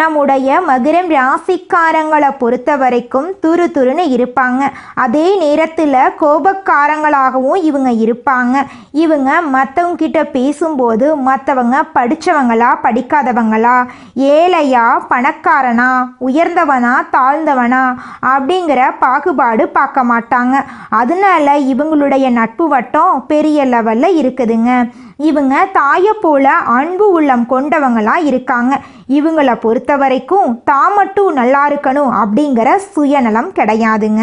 நம்முடைய மகரம் ராசிக்காரங்களை பொறுத்த வரைக்கும் துரு துருன்னு இருப்பாங்க. அதே நேரத்தில் கோபக்காரங்களாகவும் இவங்க இருப்பாங்க. இவங்க மற்றவங்க கிட்ட பேசும்போது மற்றவங்க படித்தவங்களா படிக்காதவங்களா ஏழையா பணக்காரனா உயர்ந்தவனா தாழ்ந்தவனா அப்படிங்கிற பாகுபாடு பார்க்க மாட்டாங்க. அதனால இவங்களுடைய நட்பு வட்டம் பெரிய லெவலில் இருக்குதுங்க. இவங்க தாயை போல அன்பு உள்ளம் கொண்டவங்களா இருக்காங்க. இவங்கள பொறுத்த வரைக்கும் தான் மட்டும் நல்லா இருக்கணும் அப்படிங்கிற சுயநலம் கிடையாதுங்க.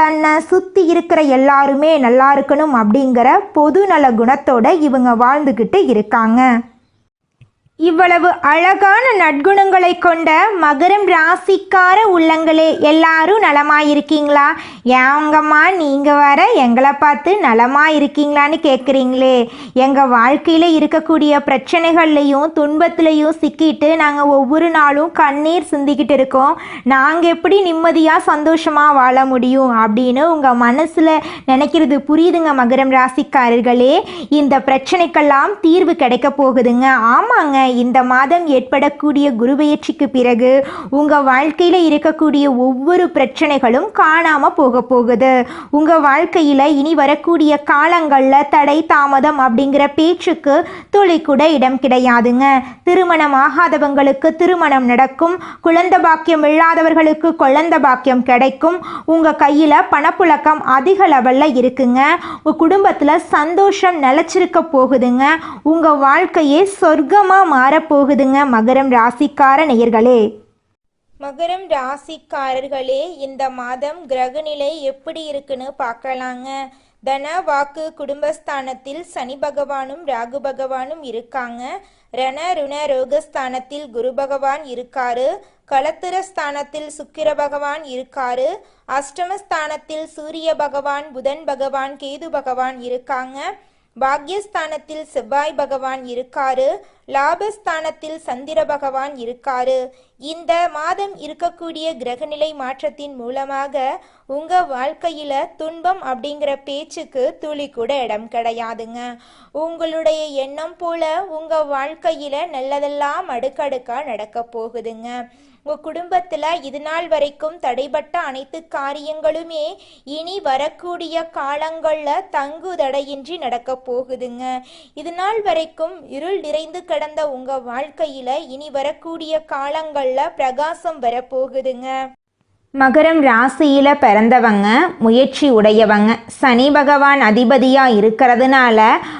தன்னை சுற்றி இருக்கிற எல்லாருமே நல்லா இருக்கணும் அப்படிங்கிற பொதுநல குணத்தோட இவங்க வாழ்ந்துக்கிட்டு இருக்காங்க. இவ்வளவு அழகான நற்குணங்களை கொண்ட மகரம் ராசிக்கார உள்ளங்களே எல்லாரும் நலமாயிருக்கீங்களா? ஏங்கம்மா நீங்கள் வர எங்களை பார்த்து நலமாக இருக்கீங்களான்னு கேட்குறீங்களே எங்கள் வாழ்க்கையில் இருக்கக்கூடிய பிரச்சனைகள்லையும் துன்பத்துலையும் சிக்கிட்டு நாங்கள் ஒவ்வொரு நாளும் கண்ணீர் சிந்திக்கிட்டு இருக்கோம். நாங்கள் எப்படி நிம்மதியாக சந்தோஷமாக வாழ முடியும் அப்படின்னு உங்கள் மனசில் நினைக்கிறது புரியுதுங்க மகரம் ராசிக்காரர்களே. இந்த பிரச்சனைக்கெல்லாம் தீர்வு கிடைக்க போகுதுங்க. ஆமாங்க இந்த மாதம் ஏற்படக்கூடிய குருபெயர்ச்சிக்கு பிறகு உங்கள் வாழ்க்கையில் இருக்கக்கூடிய ஒவ்வொரு பிரச்சனைகளும் காணாமல் போக போகுது. உங்கள் வாழ்க்கையில் இனி வரக்கூடிய காலங்களில் தடை தாமதம் அப்படிங்கிற பேச்சுக்கு துளி கூட இடம் கிடையாதுங்க. திருமணம் ஆகாதவங்களுக்கு திருமணம் நடக்கும். குழந்த பாக்கியம் இல்லாதவர்களுக்கு குழந்த பாக்கியம் கிடைக்கும். உங்கள் கையில் பணப்புழக்கம் அதிக லெவலில் இருக்குங்க. உங்கள் குடும்பத்தில் சந்தோஷம் நிலச்சிருக்க போகுதுங்க. உங்கள் வாழ்க்கையே சொர்க்கமாக மாறப்போகுதுங்க மகரம் ராசிக்கார நேயர்களே. மகரம் ராசிக்காரர்களே இந்த மாதம் கிரகநிலை எப்படி இருக்குன்னு பார்க்கலாங்க. தன வாக்கு குடும்பஸ்தானத்தில் சனி பகவானும் ராகு பகவானும் இருக்காங்க. ரண ருண ரோகஸ்தானத்தில் குரு பகவான் இருக்காரு. ஸ்தானத்தில் சுக்கிர பகவான் இருக்காரு. அஷ்டமஸ்தானத்தில் சூரிய பகவான் புதன் பகவான் கேது பகவான் இருக்காங்க. பாக்யஸ்தானத்தில் செவ்வாய் பகவான் இருக்காரு லாபஸ்தானத்தில் சந்திர பகவான் இருக்காரு. இந்த மாதம் இருக்கக்கூடிய கிரகநிலை மாற்றத்தின் மூலமாக உங்க வாழ்க்கையில துன்பம் அப்படிங்கிற பேச்சுக்கு துளி கூட இடம் கிடையாதுங்க. உங்களுடைய எண்ணம் போல உங்க வாழ்க்கையில நல்லதெல்லாம் அடுக்கடுக்கா நடக்க போகுதுங்க. உங்க குடும்பத்துல இது நாள் வரைக்கும் தடைபட்ட அனைத்து காரியங்களுமே இனி வரக்கூடிய காலங்கள்ல தங்கு தடையின்றி நடக்க போகுதுங்க. இது நாள் வரைக்கும் இருள் நிறைந்து கடந்த உங்க வாழ்க்கையில இனி வரக்கூடிய காலங்கள்ல பிரகாசம் வரப்போகுதுங்க. மகரம் ராசியில பிறந்தவங்க முயற்சி உடையவங்க சனி பகவான் அதிபதியா இருக்கிறதுனால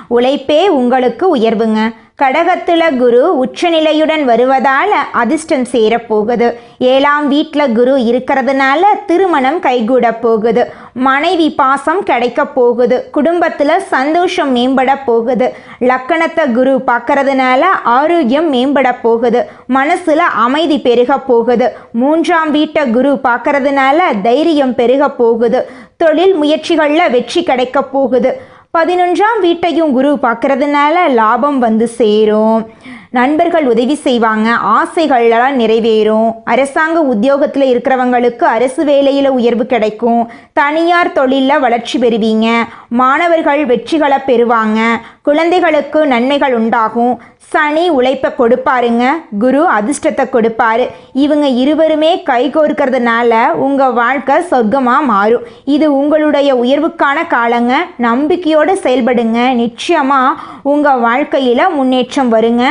உழைப்பே உங்களுக்கு உயர்வுங்க. கடகத்துல குரு உச்சநிலையுடன் வருவதால அதிர்ஷ்டம் சேரப்போகுது. ஏழாம் வீட்டில் குரு இருக்கிறதுனால திருமணம் கைகூட போகுது. மனைவி பாசம் கிடைக்க போகுது. குடும்பத்தில் சந்தோஷம் மேம்பட போகுது. லக்கணத்தை குரு பார்க்கறதுனால ஆரோக்கியம் மேம்பட போகுது. மனசில் அமைதி பெருக போகுது. மூன்றாம் வீட்டை குரு பார்க்கறதுனால தைரியம் பெருக போகுது. தொழில் முயற்சிகளில் வெற்றி கிடைக்க போகுது. பதினொன்றாம் வீட்டையும் குரு பார்க்கறதுனால லாபம் வந்து சேரும். நண்பர்கள் உதவி செய்வாங்க. ஆசைகளெல்லாம் நிறைவேறும். அரசாங்க உத்தியோகத்தில் இருக்கிறவங்களுக்கு அரசு வேலையில் உயர்வு கிடைக்கும். தனியார் தொழிலில் வளர்ச்சி பெறுவீங்க. மாணவர்கள் வெற்றிகளை பெறுவாங்க. குழந்தைகளுக்கு நன்மைகள் உண்டாகும். சனி உழைப்பை கொடுப்பாருங்க. குரு அதிர்ஷ்டத்தை கொடுப்பாரு. இவங்க இருவருமே கை கோர்க்கறதுனால உங்கள் வாழ்க்கை சொர்க்கமாக மாறும். இது உங்களுடைய உயர்வுக்கான காலங்க. நம்பிக்கையோடு செயல்படுங்க. நிச்சயமாக உங்கள் வாழ்க்கையில் முன்னேற்றம் வருங்க.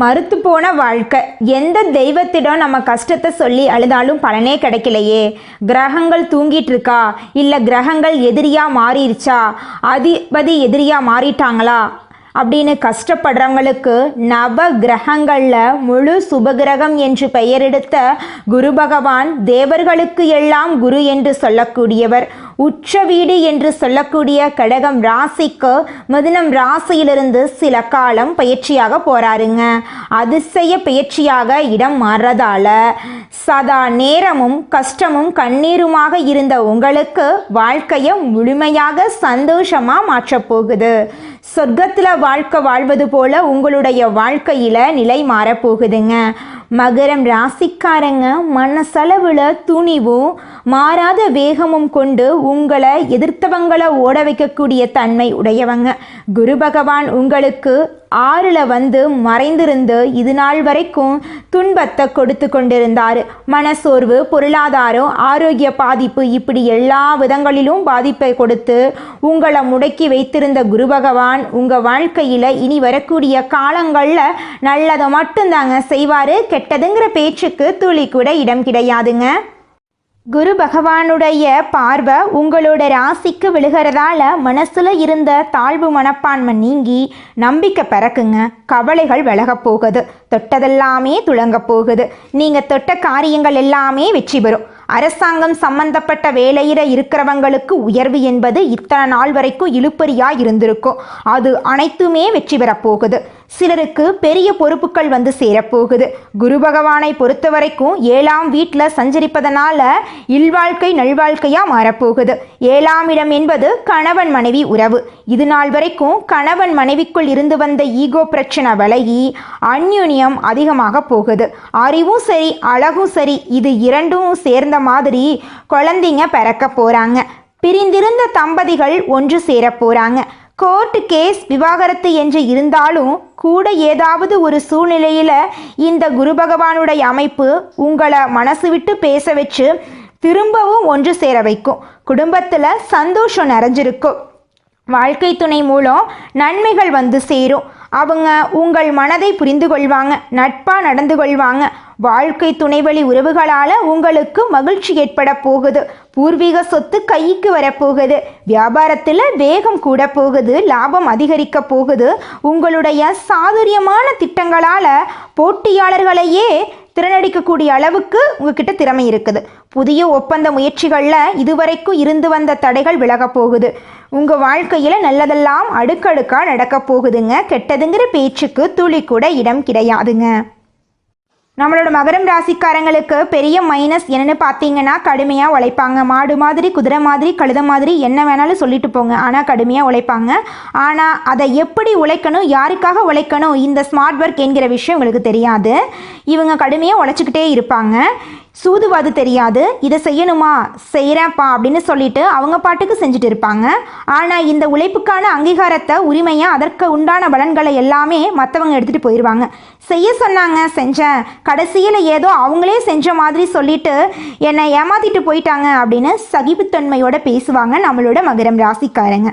மறுத்து போன வாழ்க்கை. எந்த தெய்வத்திடம் நம்ம கஷ்டத்தை சொல்லி அழுதாலும் பலனே கிடைக்கலையே. கிரகங்கள் தூங்கிட்டு இருக்கா இல்லை கிரகங்கள் எதிரியாக மாறிடுச்சா அதிபதி எதிரியாக மாறிட்டாங்களா? அப்படின்னு கஷ்டப்படுறவங்களுக்கு நவ கிரகங்களில் முழு சுபகிரகம் என்று பெயரெடுத்த குரு பகவான் தேவர்களுக்கு எல்லாம் குரு என்று சொல்லக்கூடியவர். உச்ச வீடு என்று சொல்லக்கூடிய கடகம் ராசிக்கு மிதுனம் ராசியிலிருந்து சில காலம் பயிற்சியாக போறாருங்க. அதிசய பயிற்சியாக இடம் மாறுறதால சதா நேரமும் கஷ்டமும் கண்ணீருமாக இருந்த உங்களுக்கு வாழ்க்கையை முழுமையாக சந்தோஷமா மாற்றப் போகுது. சொர்க்கத்தில் வாழ்க்கை வாழ்வது போல உங்களுடைய வாழ்க்கையில் நிலை மாறப்போகுதுங்க. மகரம் ராசிக்காரங்க மனசளவில் துணிவும் மாறாத வேகமும் கொண்டு உங்களை எதிர்த்தவங்களை ஓட வைக்கக்கூடிய தன்மை உடையவங்க. குரு பகவான் உங்களுக்கு ஆறில் வந்து மறைந்திருந்து இது நாள் வரைக்கும் துன்பத்தை கொடுத்து கொண்டிருந்தார். மனசோர்வு பொருளாதாரம் ஆரோக்கிய பாதிப்பு இப்படி எல்லா விதங்களிலும் பாதிப்பை கொடுத்து உங்களை முடக்கி வைத்திருந்த குரு பகவான் உங்கள் வாழ்க்கையில் இனி வரக்கூடிய காலங்களில் நல்லதை மட்டும்தாங்க செய்வார் கெட்டதுங்கிற பேச்சுக்கு துளி கூட இடம் கிடையாதுங்க. குரு பகவானுடைய பார்வை உங்களோட ராசிக்கு விழுகிறதால மனசுல இருந்த தாழ்வு மனப்பான்மை நீங்கி நம்பிக்கை பிறக்குங்க. கவலைகள் விலகப் போகுது. தொட்டதெல்லாமே துளங்க போகுது. நீங்க தொட்ட காரியங்கள் எல்லாமே வெற்றி பெறும். அரசாங்கம் சம்பந்தப்பட்ட வேலையில இருக்கிறவங்களுக்கு உயர்வு என்பது இத்தனை நாள் வரைக்கும் இழுப்பறியா இருந்திருக்கும். அது அனைத்துமே வெற்றி பெறப் போகுது. சிலருக்கு பெரிய பொறுப்புகள் வந்து சேரப்போகுது. குரு பகவானை பொறுத்த வரைக்கும் ஏழாம் வீட்டில் சஞ்சரிப்பதனால இல்வாழ்க்கை நல்வாழ்க்கையாக மாறப்போகுது. ஏழாம் இடம் என்பது கணவன் மனைவி உறவு. இது நாள் வரைக்கும் கணவன் மனைவிக்குள் இருந்து வந்த ஈகோ பிரச்சனை விலகி அந்யுன்யம் அதிகமாக போகுது. அறிவும் சரி அழகும் சரி இது இரண்டும் சேர்ந்த மாதிரி குழந்தைங்க பிறக்க போகிறாங்க பிரிந்திருந்த தம்பதிகள் ஒன்று சேர போகிறாங்க கோர்ட் கேஸ் விவாகரத்து என்று இருந்தாலும் கூட ஏதாவது ஒரு சூழ்நிலையில் இந்த குரு பகவானுடைய அமைப்பு உங்களை மனசு விட்டு பேச வச்சு திரும்பவும் ஒன்று சேர வைக்கும். குடும்பத்தில் சந்தோஷம் நிறைஞ்சிருக்கும். வாழ்க்கை துணை மூலம் நன்மைகள் வந்து சேரும். அவங்க உங்கள் மனதை புரிந்து கொள்வாங்க நட்பாக நடந்து கொள்வாங்க. வாழ்க்கை துணைவழி உறவுகளால் உங்களுக்கு மகிழ்ச்சி ஏற்பட போகுது. பூர்வீக சொத்து கைக்கு வரப்போகுது வியாபாரத்தில் வேகம் கூட போகுது லாபம் அதிகரிக்க போகுது. உங்களுடைய சாதுரியமான திட்டங்களால் போட்டியாளர்களையே திறனடிக்கக்கூடிய அளவுக்கு உங்ககிட்ட திறமை இருக்குது. புதிய ஒப்பந்த முயற்சிகளில் இதுவரைக்கும் இருந்து வந்த தடைகள் விலகப் போகுது. உங்கள் வாழ்க்கையில் நல்லதெல்லாம் அடுக்கடுக்காக நடக்கப் போகுதுங்க. கெட்டதுங்கிற பேச்சுக்கு துளி கூட இடம் கிடையாதுங்க. நம்மளோட மகரம் ராசிக்காரங்களுக்கு பெரிய மைனஸ் என்னென்னு பார்த்தீங்கன்னா கடுமையாக உழைப்பாங்க. மாடு மாதிரி குதிரை மாதிரி கழுத மாதிரி என்ன வேணாலும் சொல்லிட்டு போங்க. ஆனால் கடுமையாக உழைப்பாங்க. ஆனால் அதை எப்படி உழைக்கணும் யாருக்காக உழைக்கணும் இந்த ஸ்மார்ட் ஒர்க் என்கிற விஷயம் உங்களுக்கு தெரியாது. இவங்க கடுமையாக உழைச்சிக்கிட்டே இருப்பாங்க. சூதுவாது தெரியாது. இதை செய்யணுமா? செய்கிறேன்ப்பா அப்படின்னு சொல்லிட்டு அவங்க பாட்டுக்கு செஞ்சுட்டு இருப்பாங்க. ஆனால் இந்த உழைப்புக்கான அங்கீகாரத்தை உரிமையாக அதற்கு உண்டான பலன்களை எல்லாமே மற்றவங்க எடுத்துகிட்டு போயிடுவாங்க செய்ய சொன்னாங்க செஞ்சேன். கடைசியில் ஏதோ அவங்களே செஞ்ச மாதிரி சொல்லிட்டு என்னை ஏமாத்திட்டு போயிட்டாங்க அப்படின்னு சகிப்புத்தன்மையோட பேசுவாங்க நம்மளோட மகரம் ராசிக்காரங்க.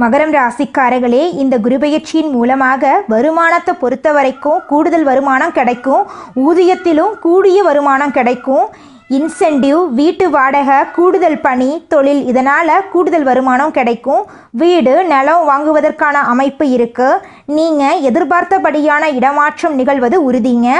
மகரம் ராசிக்காரர்களே இந்த குருபெயர்ச்சியின் மூலமாக வருமானத்தை பொறுத்த வரைக்கும் கூடுதல் வருமானம் கிடைக்கும். ஊதியத்திலும் கூடிய வருமானம் கிடைக்கும். இன்சென்டிவ் வீட்டு வாடகை கூடுதல் பணி தொழில் இதனால் கூடுதல் வருமானம் கிடைக்கும். வீடு நிலம் வாங்குவதற்கான அமைப்பு இருக்குது நீங்கள் எதிர்பார்த்தபடியான இடமாற்றம் நிகழ்வது உறுதிங்க.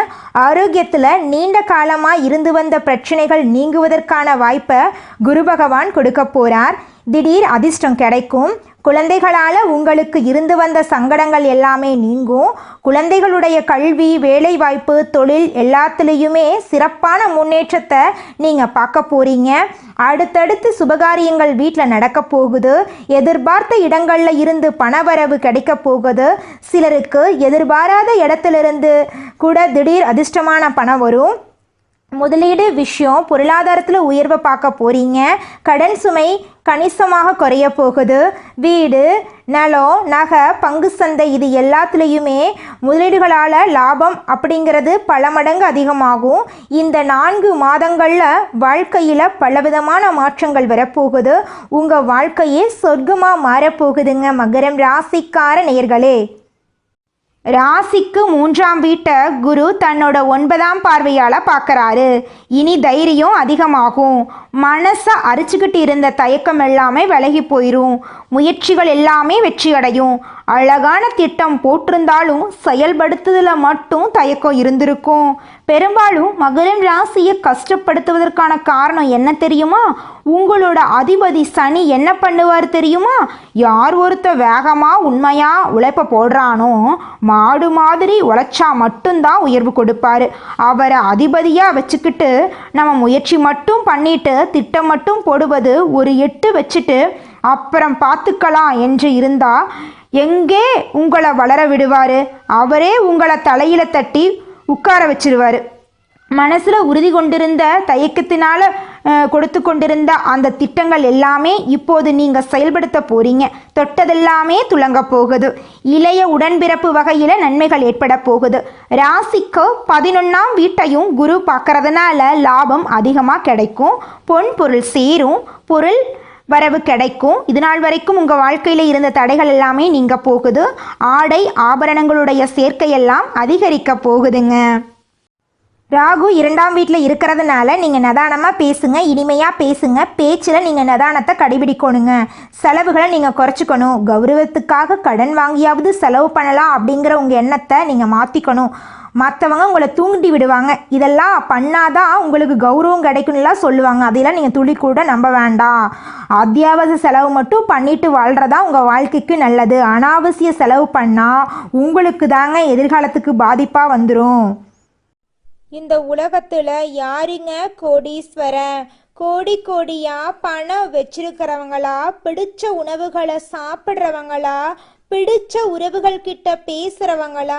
ஆரோக்கியத்தில் நீண்ட காலமாக இருந்து வந்த பிரச்சனைகள் நீங்குவதற்கான வாய்ப்பை குரு பகவான் கொடுக்க போகிறார் திடீர் அதிர்ஷ்டம் கிடைக்கும். குழந்தைகளால் உங்களுக்கு இருந்து வந்த சங்கடங்கள் எல்லாமே நீங்கும். குழந்தைகளுடைய கல்வி வேலைவாய்ப்பு தொழில் எல்லாத்துலேயுமே சிறப்பான முன்னேற்றத்தை நீங்கள் பார்க்க போகிறீங்க அடுத்தடுத்து சுபகாரியங்கள் வீட்டில் நடக்க போகுது. எதிர்பார்த்த இடங்களில் இருந்து பணவரவு கிடைக்க போகுது. சிலருக்கு எதிர்பாராத இடத்துலேருந்து கூட திடீர் அதிர்ஷ்டமான பணம் வரும். முதலீடு விஷயம் பொருளாதாரத்தில் உயர்வை பார்க்க போகிறீங்க கடன் சுமை கணிசமாக குறைய போகுது. வீடு நிலம் நகை பங்கு சந்தை இது எல்லாத்துலேயுமே முதலீடுகளால் லாபம் அப்படிங்கிறது பல மடங்கு அதிகமாகும். இந்த நான்கு மாதங்களில் வாழ்க்கையில் பலவிதமான மாற்றங்கள் வரப்போகுது. உங்கள் வாழ்க்கையே சொர்க்கமாக மாறப்போகுதுங்க மகரம் ராசிக்கார நேர்களே ராசிக்கு மூன்றாம் வீட்டை குரு தன்னோட ஒன்பதாம் பார்வையால் பார்க்குறாரு. இனி தைரியம் அதிகமாகும். மனசை அரிச்சுக்கிட்டு இருந்த தயக்கம் எல்லாமே விலகி போயிடும் முயற்சிகள் எல்லாமே வெற்றி அடையும் அழகான திட்டம் போட்டிருந்தாலும் செயல்படுத்துதல மட்டும் தயக்கம் இருந்திருக்கும். பெரும்பாலும் மகரம் ராசியை கஷ்டப்படுத்துவதற்கான காரணம் என்ன தெரியுமா? உங்களோட அதிபதி சனி என்ன பண்ணுவார் தெரியுமா? யார் ஒருத்த வேகமாக உண்மையாக உழைப்ப போடுறானோ மாடு மாதிரி உழைச்சா மட்டும்தான் உயர்வு கொடுப்பாரு. அவரை அதிபதியாக வச்சுக்கிட்டு நம்ம முயற்சி மட்டும் பண்ணிட்டு திட்டம் மட்டும் போடுவது ஒரு எட்டு வச்சுட்டு அப்புறம் பார்த்துக்கலாம் என்று இருந்தால் எங்கே உங்களை வளர விடுவார்? அவரே உங்களை தலையில் தட்டி உட்கார வச்சிருவார். மனசில் உறுதி கொண்டிருந்த தயக்கத்தினால் கொடுத்து கொண்டிருந்த அந்த திட்டங்கள் எல்லாமே இப்போது நீங்கள் செயல்படுத்த போறீங்க. தொட்டதெல்லாமே துலங்க போகுது. இளைய உடன்பிறப்பு வகையில் நன்மைகள் ஏற்பட போகுது. ராசிக்கு பதினொன்றாம் வீட்டையும் குரு பார்க்கறதுனால லாபம் அதிகமாக கிடைக்கும். பொன் பொருள் சேரும். பொருள் வரவு கிடைக்கும். இது நாள் வரைக்கும் உங்கள் வாழ்க்கையில் இருந்த தடைகள் எல்லாமே நீங்க போகுது. ஆடை ஆபரணங்களுடைய சேர்க்கையெல்லாம் அதிகரிக்க போகுதுங்க. ராகு இரண்டாம் வீட்டில் இருக்கிறதுனால நீங்கள் நிதானமாக பேசுங்க இனிமையாக பேசுங்க. பேச்சில் நீங்கள் நிதானத்தை கடைபிடிக்கணுங்க. செலவுகளை நீங்கள் குறைச்சிக்கணும். கௌரவத்துக்காக கடன் வாங்கியாவது செலவு பண்ணலாம் அப்படிங்கிற உங்கள் எண்ணத்தை நீங்கள் மாற்றிக்கணும் மற்றவங்க உங்களை தூண்டி விடுவாங்க. இதெல்லாம் பண்ணாதான் உங்களுக்கு கௌரவம் கிடைக்கும்லாம் சொல்லுவாங்க. அதெல்லாம் நீங்கள் துளி கூட நம்ப வேண்டாம். அத்தியாவசிய செலவு மட்டும் பண்ணிட்டு வாழ்கிறதா உங்கள் வாழ்க்கைக்கு நல்லது. அனாவசிய செலவு பண்ணால் உங்களுக்கு தாங்க எதிர்காலத்துக்கு பாதிப்பாக வந்துடும் இந்த உலகத்தில் யாருங்க கோடீஸ்வரன்? கோடி கோடியா பணம் வச்சிருக்கிறவங்களா? பிடிச்ச உணவுகளை சாப்பிட்றவங்களா? பிடிச்ச உறவுகள் கிட்ட பேசுறவங்களா?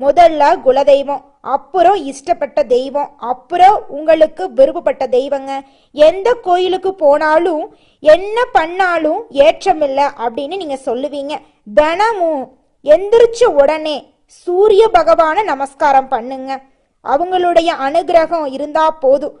முதல்ல குலதெய்வம் அப்புறம் இஷ்டப்பட்ட தெய்வம் அப்புறம் உங்களுக்கு விருப்பப்பட்ட தெய்வங்க. எந்த கோயிலுக்கு போனாலும் என்ன பண்ணாலும் ஏற்றமில்லை அப்படின்னு நீங்க சொல்லுவீங்க. தினமும் எந்திரிச்ச உடனே சூரிய பகவானை நமஸ்காரம் பண்ணுங்க. அவங்களுடைய அனுகிரகம் இருந்தா போதும்.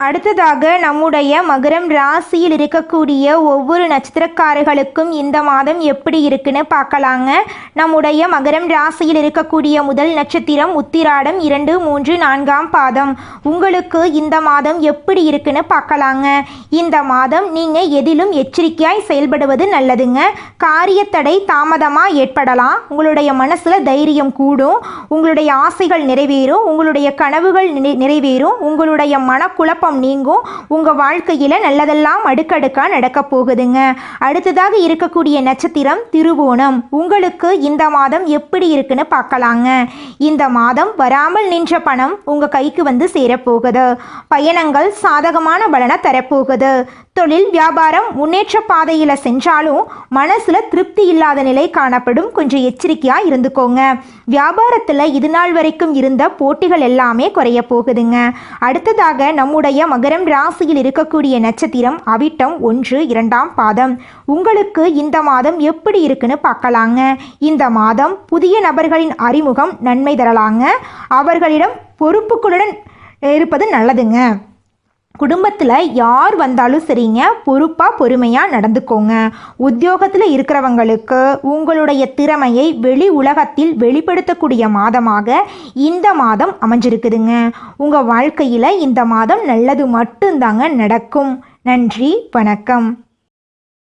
அடுத்ததாக நம்முடைய மகரம் ராசியில் இருக்கக்கூடிய ஒவ்வொரு நட்சத்திரக்காரர்களுக்கும் இந்த மாதம் எப்படி இருக்குன்னு பார்க்கலாங்க. நம்முடைய மகரம் ராசியில் இருக்கக்கூடிய முதல் நட்சத்திரம் உத்திராடம் இரண்டு மூன்று நான்காம் பாதம். உங்களுக்கு இந்த மாதம் எப்படி இருக்குன்னு பார்க்கலாங்க. இந்த மாதம் நீங்கள் எதிலும் எச்சரிக்கையாய் செயல்படுவது நல்லதுங்க. காரியத்தடை தாமதமாக ஏற்படலாம். உங்களுடைய மனசில் தைரியம் கூடும். உங்களுடைய ஆசைகள் நிறைவேறும். உங்களுடைய கனவுகள் நிறை- நிறைவேறும். உங்களுடைய மனக்குழப்பம் நீங்கும். உங்கள் வாழ்க்கையில் நல்லதெல்லாம் அடுக்கடுக்காக நடக்க போகுதுங்க. அடுத்ததாக இருக்கக்கூடிய நட்சத்திரம் திருவோணம். உங்களுக்கு இந்த மாதம் எப்படி இருக்குன்னு பார்க்கலாங்க. இந்த மாதம் வராமல் நின்ற பணம் உங்கள் கைக்கு வந்து சேரப்போகுது. பயணங்கள் சாதகமான பலனை தரப்போகுது. தொழில் வியாபாரம் முன்னேற்ற பாதையில் சென்றாலும் மனசில் திருப்தி இல்லாத நிலை காணப்படும். கொஞ்சம் எச்சரிக்கையாக இருந்துக்கோங்க. வியாபாரத்தில் இது நாள் வரைக்கும் இருந்த போட்டிகள் எல்லாமே குறைய போகுதுங்க. அடுத்ததாக நம்முடைய மகரம் ராசியில் இருக்கக்கூடிய நட்சத்திரம் அவிட்டம் ஒன்று இரண்டாம் பாதம். உங்களுக்கு இந்த மாதம் எப்படி இருக்குன்னு பார்க்கலாங்க. இந்த மாதம் புதிய நபர்களின் அறிமுகம் நன்மை தரலாங்க. அவர்களிடம் பொறுப்புகளுடன் இருப்பது நல்லதுங்க. குடும்பத்தில் யார் வந்தாலும் சரிங்க பொறுப்பாக பொறுமையாக நடந்துக்கோங்க. உத்தியோகத்தில் இருக்கிறவங்களுக்கு உங்களுடைய திறமையை வெளி உலகத்தில் வெளிப்படுத்தக்கூடிய மாதமாக இந்த மாதம் அமைஞ்சிருக்குதுங்க. உங்கள் வாழ்க்கையில் இந்த மாதம் நல்லது மட்டும்தாங்க நடக்கும். நன்றி வணக்கம்.